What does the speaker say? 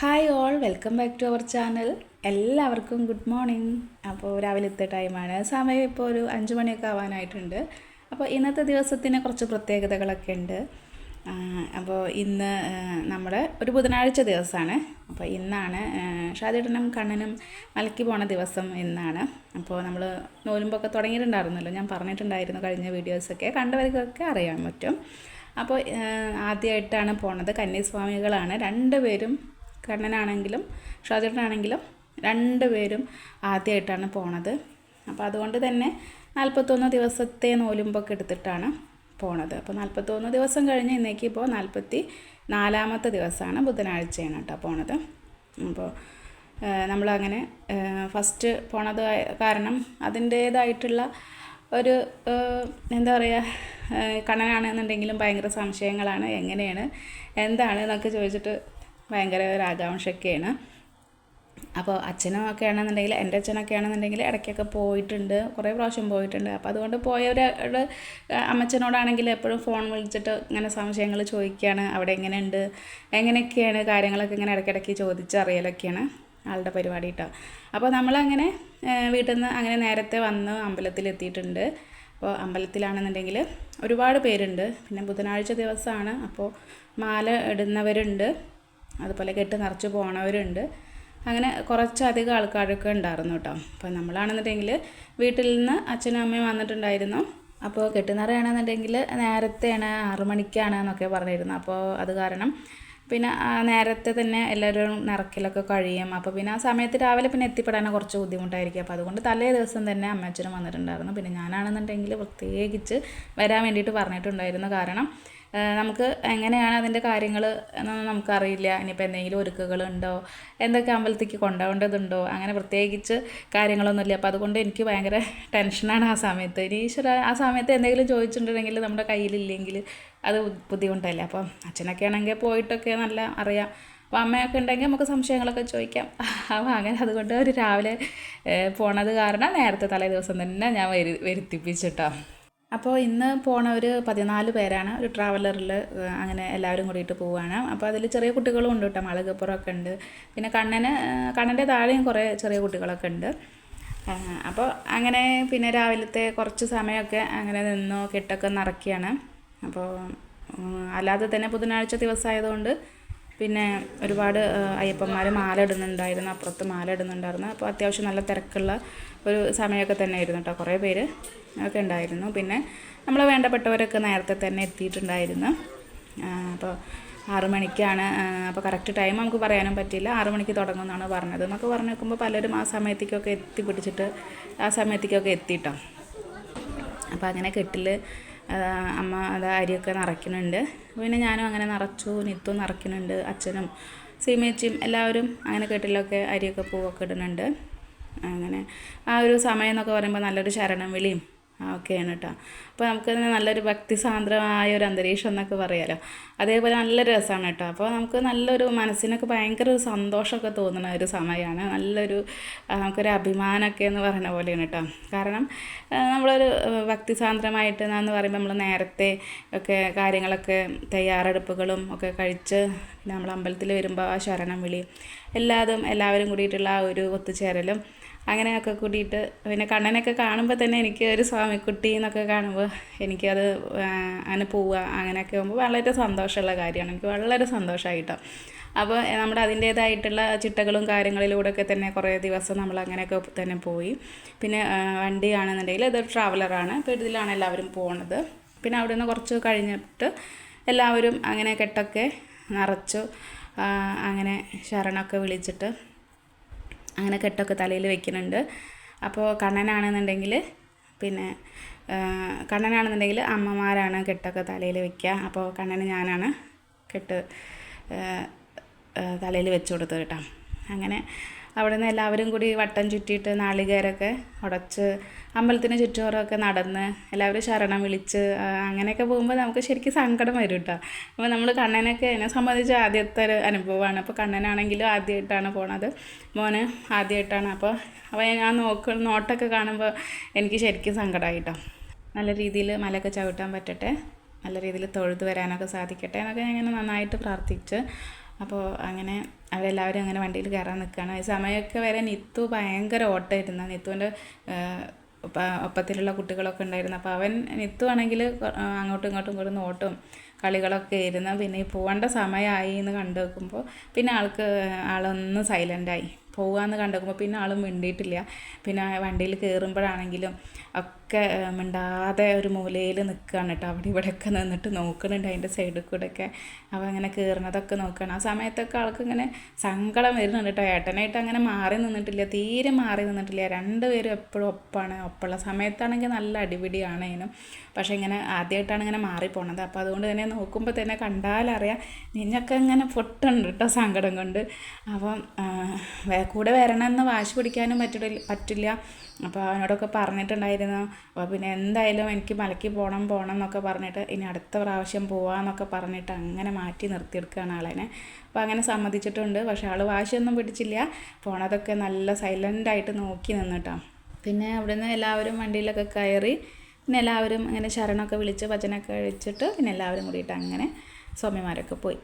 Hi all welcome back to our channel എല്ലാവർക്കും good morning അപ്പോൾ രാവിലത്തെ ടൈമാണ് സമയം ഇപ്പോൾ ഒരു അഞ്ച് മണിയൊക്കെ ആവാനായിട്ടുണ്ട്. അപ്പോൾ ഇന്നത്തെ ദിവസത്തിന് കുറച്ച് പ്രത്യേകതകളൊക്കെ ഉണ്ട്. അപ്പോൾ ഇന്ന് നമ്മൾ ഒരു ബുധനാഴ്ച ദിവസമാണ്. അപ്പോൾ ഇന്നാണ് ആ, കണ്ണനും മലക്കി പോണ ദിവസം ഇന്നാണ്. അപ്പോൾ നമ്മൾ നോലുമ്പൊക്കെ തുടങ്ങിയിട്ടുണ്ടായിരുന്നല്ലോ. ഞാൻ പറഞ്ഞിട്ടുണ്ടായിരുന്നു കഴിഞ്ഞ വീഡിയോസൊക്കെ കണ്ടവർക്കൊക്കെ അറിയാൻ പറ്റും. അപ്പോൾ ആദ്യമായിട്ടാണ് പോണത്. കന്യാസ്വാമികളാണ്. രണ്ടുപേരും കണ്ണനാണെങ്കിലും ഷാജേട്ടനാണെങ്കിലും രണ്ടുപേരും ആദ്യമായിട്ടാണ് പോണത്. അപ്പോൾ അതുകൊണ്ട് തന്നെ നാൽപ്പത്തൊന്ന് ദിവസത്തെ നോലുമ്പൊക്കെ എടുത്തിട്ടാണ് പോണത്. അപ്പോൾ നാൽപ്പത്തൊന്ന് ദിവസം കഴിഞ്ഞ് ഇന്നേക്ക് ഇപ്പോൾ നാൽപ്പത്തി നാലാമത്തെ ദിവസമാണ് ബുധനാഴ്ചയാണ് കേട്ടോ പോണത്. അപ്പോൾ നമ്മളങ്ങനെ ഫസ്റ്റ് പോണത് കാരണം അതിന്റേതായിട്ടുള്ള ഒരു എന്താ പറയുക കണ്ണനാണെന്നുണ്ടെങ്കിലും ഭയങ്കര സംശയങ്ങളാണ്. എങ്ങനെയാണ്? എന്താണ് എന്നൊക്കെ ചോദിച്ചിട്ട് ഭയങ്കര ഒരു ആകാംക്ഷയൊക്കെയാണ്. അപ്പോൾ അച്ഛനും ഒക്കെ ആണെന്നുണ്ടെങ്കിൽ എന്റെ അച്ഛനൊക്കെ ആണെന്നുണ്ടെങ്കിൽ ഇടയ്ക്കൊക്കെ പോയിട്ടുണ്ട്. കുറേ പ്രാവശ്യം പോയിട്ടുണ്ട്. അപ്പോൾ അതുകൊണ്ട് പോയവരുടെ അമ്മച്ചനോടാണെങ്കിൽ എപ്പോഴും ഫോൺ വിളിച്ചിട്ട് ഇങ്ങനെ സംശയങ്ങൾ ചോദിക്കുകയാണ്. അവിടെ എങ്ങനെയുണ്ട്? എങ്ങനെയൊക്കെയാണ് കാര്യങ്ങളൊക്കെ ഇങ്ങനെ ഇടയ്ക്കിടയ്ക്ക് ചോദിച്ചറിയലൊക്കെയാണ് ആളുടെ പരിപാടി കേട്ടോ അപ്പോൾ നമ്മളങ്ങനെ വീട്ടിൽ നിന്ന് അങ്ങനെ നേരത്തെ വന്ന് അമ്പലത്തിലെത്തിയിട്ടുണ്ട് അപ്പോൾ അമ്പലത്തിലാണെന്നുണ്ടെങ്കിൽ ഒരുപാട് പേരുണ്ട്. പിന്നെ ബുധനാഴ്ച ദിവസമാണ്. അപ്പോൾ മാല ഇടുന്നവരുണ്ട്. അതുപോലെ കെട്ട് നിറച്ച് പോണവരുണ്ട്. അങ്ങനെ കുറച്ചധികം ആൾക്കാരൊക്കെ ഉണ്ടായിരുന്നു കേട്ടോ. അപ്പോൾ നമ്മളാണെന്നുണ്ടെങ്കിൽ വീട്ടിൽ നിന്ന് അച്ഛനും അമ്മയും വന്നിട്ടുണ്ടായിരുന്നു. അപ്പോൾ കെട്ടുനിറയാണെന്നുണ്ടെങ്കിൽ നേരത്തെയാണ് ആറു മണിക്കാണ് എന്നൊക്കെ പറഞ്ഞിരുന്നു അപ്പോൾ അത് കാരണം പിന്നെ നേരത്തെ തന്നെ എല്ലാവരും നിറക്കിലൊക്കെ കഴിയും. അപ്പോൾ പിന്നെ ആ സമയത്ത് രാവിലെ പിന്നെ എത്തിപ്പെടാൻ കുറച്ച് ബുദ്ധിമുട്ടായിരിക്കും. അപ്പോൾ അതുകൊണ്ട് തലേ ദിവസം തന്നെ അമ്മച്ചനും വന്നിട്ടുണ്ടായിരുന്നു. പിന്നെ ഞാനാണെന്നുണ്ടെങ്കിൽ പ്രത്യേകിച്ച് വരാൻ വേണ്ടിയിട്ട് പറഞ്ഞിട്ടുണ്ടായിരുന്നു. കാരണം നമുക്ക് എങ്ങനെയാണ് അതിന്റെ കാര്യങ്ങൾ എന്നൊന്നും നമുക്കറിയില്ല. ഇനിയിപ്പോൾ എന്തെങ്കിലും ഒരുക്കുകളുണ്ടോ എന്തൊക്കെ അമ്പലത്തേക്ക് കൊണ്ടുപോകേണ്ടതുണ്ടോ? അങ്ങനെ പ്രത്യേകിച്ച് കാര്യങ്ങളൊന്നുമില്ല. അപ്പോൾ അതുകൊണ്ട് എനിക്ക് ഭയങ്കര ടെൻഷനാണ് ആ സമയത്ത്. ഇനി ഈശ്വര ആ സമയത്ത് എന്തെങ്കിലും ചോദിച്ചിട്ടുണ്ടെങ്കിൽ നമ്മുടെ കയ്യിലില്ലെങ്കിൽ അത് ബുദ്ധിമുട്ടല്ലേ? അപ്പം അച്ഛനൊക്കെ ആണെങ്കിൽ പോയിട്ടൊക്കെ നല്ല അറിയാം. അപ്പോൾ അമ്മയൊക്കെ ഉണ്ടെങ്കിൽ നമുക്ക് സംശയങ്ങളൊക്കെ ചോദിക്കാം. അപ്പോൾ അങ്ങനെ അതുകൊണ്ട് ഒരു രാവിലെ പോണത് കാരണം നേരത്തെ തലേ ദിവസം തന്നെ ഞാൻ വരു വരുത്തിപ്പിച്ചിട്ടോ അപ്പോൾ ഇന്ന് പോണ ഒരു പതിനാല് പേരാണ്. ഒരു ട്രാവലറിൽ അങ്ങനെ എല്ലാവരും കൂടിയിട്ട് പോവുകയാണ് അപ്പോൾ അതിൽ ചെറിയ കുട്ടികളും ഉണ്ട് കേട്ടോ മളകപ്പുറമൊക്കെ ഉണ്ട്. പിന്നെ കണ്ണന് കണ്ണന്റെ താഴെയും കുറേ ചെറിയ കുട്ടികളൊക്കെ ഉണ്ട്. അപ്പോൾ അങ്ങനെ പിന്നെ രാവിലത്തെ കുറച്ച് സമയമൊക്കെ അങ്ങനെ നിന്നു. കെട്ടൊക്കെ നിറക്കുകയാണ് അപ്പോൾ അല്ലാതെ തന്നെ ബുധനാഴ്ച ദിവസമായതുകൊണ്ട് പിന്നെ ഒരുപാട് അയ്യപ്പന്മാർ മാല ഇടുന്നുണ്ടായിരുന്നു. അപ്പുറത്ത് മാല ഇടുന്നുണ്ടായിരുന്നു. അപ്പോൾ അത്യാവശ്യം നല്ല തിരക്കുള്ള ഒരു സമയമൊക്കെ തന്നെ ആയിരുന്നു കേട്ടോ കുറേ പേര്. ഒക്കെ ഉണ്ടായിരുന്നു. പിന്നെ നമ്മൾ വേണ്ടപ്പെട്ടവരൊക്കെ നേരത്തെ തന്നെ എത്തിയിട്ടുണ്ടായിരുന്നു. അപ്പോൾ ആറു മണിക്കാണ് അപ്പോൾ കറക്റ്റ് ടൈം നമുക്ക് പറയാനും പറ്റില്ല. ആറു മണിക്ക് തുടങ്ങുമെന്നാണ് പറഞ്ഞത്. എന്നൊക്കെ പറഞ്ഞു നോക്കുമ്പോൾ പലരും ആ സമയത്തേക്കൊക്കെ എത്തിപ്പിടിച്ചിട്ട് ആ സമയത്തേക്കൊക്കെ എത്തിയിട്ടോ അപ്പോൾ അങ്ങനെ കെട്ടിൽ അമ്മ അത് അരിയൊക്കെ നിറയ്ക്കുന്നുണ്ട്. പിന്നെ ഞാനും അങ്ങനെ നിറച്ചു നിത്തും നിറയ്ക്കുന്നുണ്ട് അച്ഛനും സീമേച്ചിയും എല്ലാവരും അങ്ങനെ കെട്ടിലൊക്കെ അരിയൊക്കെ പൂവൊക്കെ ഇടുന്നുണ്ട്. അങ്ങനെ ആ ഒരു സമയം എന്നൊക്കെ പറയുമ്പോൾ നല്ലൊരു ശരണം വിളിയും ഒക്കെയാണ് കേട്ടോ അപ്പോൾ നമുക്ക് തന്നെ നല്ലൊരു ഭക്തിസാന്ദ്രമായ ഒരു അന്തരീക്ഷം എന്നൊക്കെ പറയാമല്ലോ അതേപോലെ നല്ല രസമാണ് കേട്ടോ അപ്പോൾ നമുക്ക് നല്ലൊരു മനസ്സിനൊക്കെ ഭയങ്കര ഒരു സന്തോഷമൊക്കെ തോന്നുന്ന ഒരു സമയമാണ് നല്ലൊരു നമുക്കൊരു അഭിമാനമൊക്കെ എന്ന് പറയുന്ന പോലെയാണ് കേട്ടോ കാരണം നമ്മളൊരു ഭക്തിസാന്ദ്രമായിട്ട് എന്ന് പറയുമ്പോൾ നമ്മൾ നേരത്തെ ഒക്കെ കാര്യങ്ങളൊക്കെ തയ്യാറെടുപ്പുകളും ഒക്കെ കഴിച്ച് നമ്മൾ അമ്പലത്തിൽ വരുമ്പോൾ ആ ശരണം വിളി എല്ലാതും എല്ലാവരും കൂടിയിട്ടുള്ള ആ ഒരു ഒത്തുചേരലും അങ്ങനെയൊക്കെ കൂടിയിട്ട് പിന്നെ കണ്ണനൊക്കെ കാണുമ്പോൾ തന്നെ എനിക്ക് ഒരു സ്വാമിക്കുട്ടി എന്നൊക്കെ കാണുമ്പോൾ എനിക്കത് അങ്ങനെ പോവുക അങ്ങനെയൊക്കെ ആകുമ്പോൾ വളരെ സന്തോഷമുള്ള കാര്യമാണ്. എനിക്ക് വളരെ സന്തോഷമായിട്ടോ. അപ്പോൾ നമ്മുടെ അതിന്റേതായിട്ടുള്ള ചിട്ടകളും കാര്യങ്ങളിലൂടെയൊക്കെ തന്നെ കുറേ ദിവസം നമ്മൾ അങ്ങനെയൊക്കെ തന്നെ പോയി. പിന്നെ വണ്ടി വണ്ടിയാണെന്നുണ്ടെങ്കിൽ ഇതൊരു ട്രാവലറാണ് അപ്പോൾ ഇതിലാണ് എല്ലാവരും പോണത്. പിന്നെ അവിടെ നിന്ന് കുറച്ച് കഴിഞ്ഞിട്ട് എല്ലാവരും അങ്ങനെ കെട്ടൊക്കെ നിറച്ചു അങ്ങനെ ശരണമൊക്കെ വിളിച്ചിട്ട് അങ്ങനെ കെട്ടൊക്കെ തലയിൽ വെക്കുന്നുണ്ട്. അപ്പോൾ കണ്ണനാണെന്നുണ്ടെങ്കിൽ പിന്നെ കണ്ണനാണെന്നുണ്ടെങ്കിൽ അമ്മമാരാണ് കെട്ടൊക്കെ തലയിൽ വെക്കുക. അപ്പോൾ കണ്ണന് ഞാനാണ് കെട്ട് തലയിൽ വെച്ച് കൊടുത്തത് കേട്ടോ. അങ്ങനെ അവിടെ നിന്ന് എല്ലാവരും കൂടി വട്ടം ചുറ്റിയിട്ട് നാളികേരൊക്കെ ഉടച്ച് അമ്പലത്തിന് ചുറ്റുപാടൊക്കെ നടന്ന് എല്ലാവരും ശരണം വിളിച്ച് അങ്ങനെയൊക്കെ പോകുമ്പോൾ നമുക്ക് ശരിക്കും സങ്കടം വരും കേട്ടോ. അപ്പോൾ നമ്മൾ കണ്ണനൊക്കെ എന്നെ സംബന്ധിച്ച് ആദ്യത്തെ ഒരു അനുഭവമാണ്. അപ്പോൾ കണ്ണനാണെങ്കിലും ആദ്യമായിട്ടാണ് പോണത്. മോന് ആദ്യമായിട്ടാണ്. അപ്പോൾ അപ്പോൾ ഞാൻ നോക്ക നോട്ടൊക്കെ കാണുമ്പോൾ എനിക്ക് ശരിക്കും സങ്കടമായി കേട്ടോ. നല്ല രീതിയിൽ മലയൊക്കെ ചവിട്ടാൻ പറ്റട്ടെ നല്ല രീതിയിൽ തൊഴുത് വരാനൊക്കെ സാധിക്കട്ടെ എന്നൊക്കെ ഞാൻ ഇങ്ങനെ നന്നായിട്ട് പ്രാർത്ഥിച്ച് അപ്പോൾ അങ്ങനെ അവരെല്ലാവരും അങ്ങനെ വണ്ടിയിൽ കയറാൻ നിൽക്കുകയാണ് ഈ സമയമൊക്കെ വരെ നിത്തു ഭയങ്കര ഓട്ടമായിരുന്നു. നിത്തുവിന്റെ ഒപ്പ- ഒപ്പത്തിലുള്ള കുട്ടികളൊക്കെ ഉണ്ടായിരുന്നു. അപ്പോൾ അവൻ നിത്തു ആണെങ്കിൽ അങ്ങോട്ടും ഇങ്ങോട്ടും കൂടുന്ന ഓട്ടവും കളികളൊക്കെ ഇരുന്ന് പിന്നെ ഈ പോകേണ്ട സമയമായി എന്ന് കണ്ടു വെക്കുമ്പോൾ പിന്നെ ആൾക്ക് ആളൊന്ന് സൈലന്റായി. പോവാന്ന് കണ്ടുവെക്കുമ്പോൾ പിന്നെ ആളും മിണ്ടിയിട്ടില്ല. പിന്നെ വണ്ടിയിൽ കയറുമ്പോഴാണെങ്കിലും ഒക്കെ മിണ്ടാതെ ഒരു മൂലയിൽ നിൽക്കുകയാണ് കേട്ടോ അവിടെ ഇവിടെയൊക്കെ നിന്നിട്ട് നോക്കുന്നുണ്ട് അതിന്റെ സൈഡിൽ കൂടെയൊക്കെ അവ അങ്ങനെ കയറുന്നതൊക്കെ നോക്കുകയാണ് ആ സമയത്തൊക്കെ ആൾക്ക് ഇങ്ങനെ സങ്കടം വരുന്നുണ്ട് കേട്ടോ ഏട്ടനായിട്ട് അങ്ങനെ മാറി നിന്നിട്ടില്ല. തീരെ മാറി നിന്നിട്ടില്ല. രണ്ടുപേരും എപ്പോഴും ഒപ്പാണ്. ഒപ്പുള്ള സമയത്താണെങ്കിൽ നല്ല അടിപിടിയാണ് അതിനും. പക്ഷെ ഇങ്ങനെ ആദ്യമായിട്ടാണ് ഇങ്ങനെ മാറിപ്പോണത്. അപ്പോൾ അതുകൊണ്ട് തന്നെ നോക്കുമ്പോൾ തന്നെ കണ്ടാലറിയാം നിന്നൊക്കെ ഇങ്ങനെ പൊട്ടുണ്ട് കേട്ടോ സങ്കടം കൊണ്ട്. അപ്പം കൂടെ വരണമെന്ന് വാശി പിടിക്കാനും പറ്റില്ല പറ്റില്ല. അപ്പോൾ അവനോടൊക്കെ പറഞ്ഞിട്ടുണ്ടായിരുന്നു. അപ്പോൾ പിന്നെ എന്തായാലും എനിക്ക് മലയ്ക്ക് പോകണം പോകണം എന്നൊക്കെ പറഞ്ഞിട്ട് ഇനി അടുത്ത പ്രാവശ്യം പോവാന്നൊക്കെ പറഞ്ഞിട്ട് അങ്ങനെ മാറ്റി നിർത്തിയെടുക്കുകയാണ് ആളെന്നെ. അപ്പോൾ അങ്ങനെ സമ്മതിച്ചിട്ടുണ്ട്. പക്ഷേ ആൾ വാശിയൊന്നും പിടിച്ചില്ല. പോണതൊക്കെ നല്ല സൈലന്റായിട്ട് നോക്കി നിന്നിട്ടാണ് പിന്നെ അവിടുന്ന് എല്ലാവരും വണ്ടിയിലൊക്കെ കയറി പിന്നെ എല്ലാവരും അങ്ങനെ ശരണമൊക്കെ വിളിച്ച് ഭജനൊക്കെ കഴിച്ചിട്ട് പിന്നെ എല്ലാവരും കൂടിയിട്ട് അങ്ങനെ സ്വാമിമാരൊക്കെ പോയി.